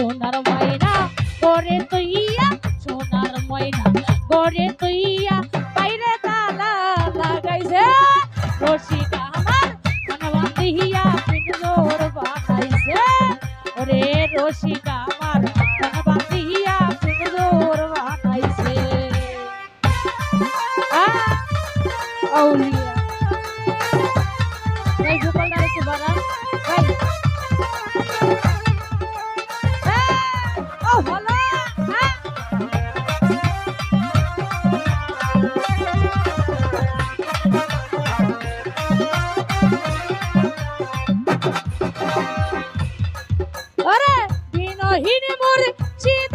সোনার ময়না করে তুইয়া সোনার ময়না করে তুইয়া বাইরে তালা লাগাইছে, রসিকা আমার মন বান্ধিয়া পিনজোর বানাইছে ওরে রসিকা আরে দিনহীন মোর চিদা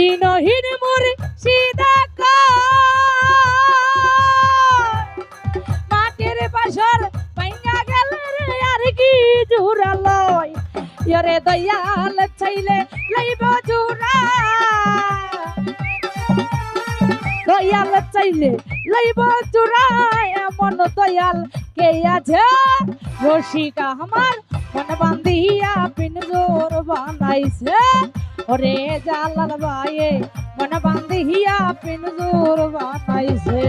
দিনহীন মোর কাই মাটির বাসর ভাঙ্গা গেল রে, আর কি জোরালো ইরে দয়াল চাইলে লইব জোরা দয়াল চাইলে লইব জোড়া, এমন দয়াল কে আছে? রসিকা আমার মন বান্ধিয়া পিন জোর বানাইছে। ওরে জালাল বায়ে মন বান্ধিয়া পিন জোর বানাইছে।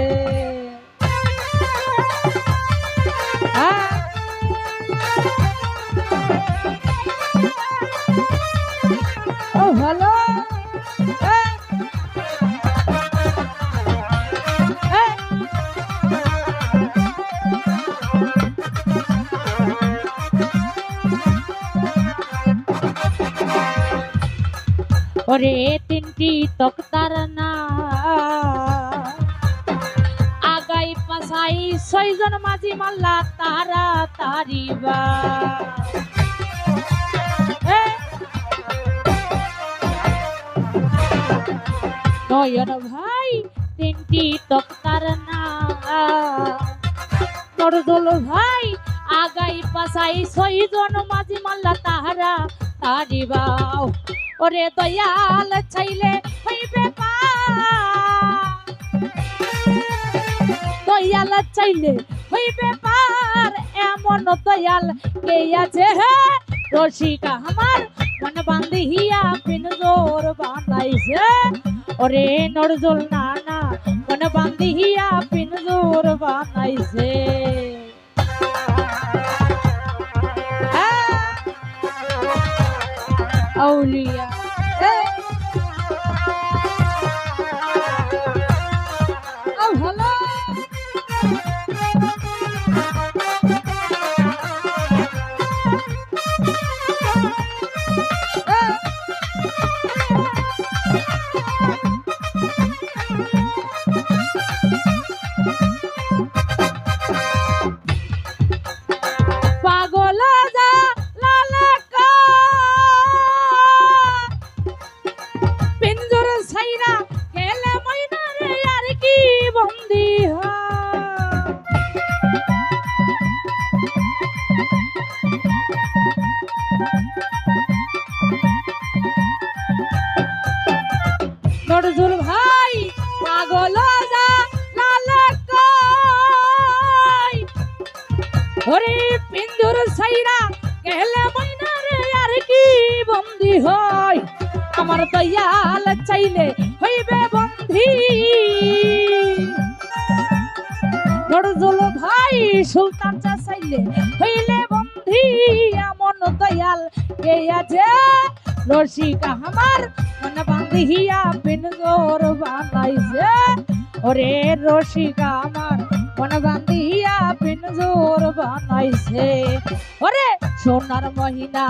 ওরে তিনটি তক্তার না। আগাই পাশাই ছয়জন মাঝি মাল্লা, তারা তারিবা নয়ন ভাই, তিনটি তক্তার না। নরদল ভাই, আগাই পাশাই ছয়জন মাঝি মাল্লা তাহারা তারিবাও ওরে দয়াল চাইলে হইবে দয়াল চাইলে হইবে পার এমন দয়াল কে আছে হে? রসিকা আমার মন বান্ধিয়া পিন জোর বানাইছে ওরে নরজল নানা মন বান্ধিয়া পিন জোর Oh, yeah. বন্দি নজরুল ভাই, পাগল ওরে পিন্দুর সাইরা ময়না রে আর কি বন্দি হয়? আমার দয়াল চাইলে হইবে বন্ধি নজরুল ভাই, সুলতান চাইলে হইলে বন্ধি এমন দয়াল। কে আছে? রসিকা আমার, মন বান্ধিয়া পিন জোর বানাইছে। ওরে রসিকা আমার, মন বান্ধিয়া পিন জোর বানাইছে। ওরে সোনার মহিনা,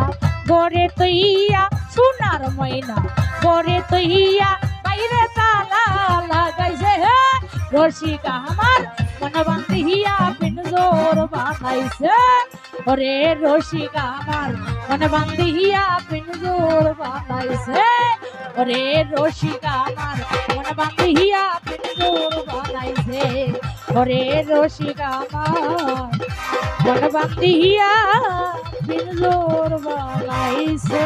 গড়ে তৈয়া সোনার মহিনা। গড়ে তৈয়া বাইরে তালা লাগাইছে। রসিকা আমার মন বান্ধিয়া পিন জোর বানাইছে ওরে রসিকা আমার মন বান্ধিয়া পিন জোর বানাইছে ওরে রসিকা আমার মন বান্ধিয়া পিন জোর বানাইছে ওরে রসিকা আমার মন বান্ধিয়া পিনজোর বানাইছে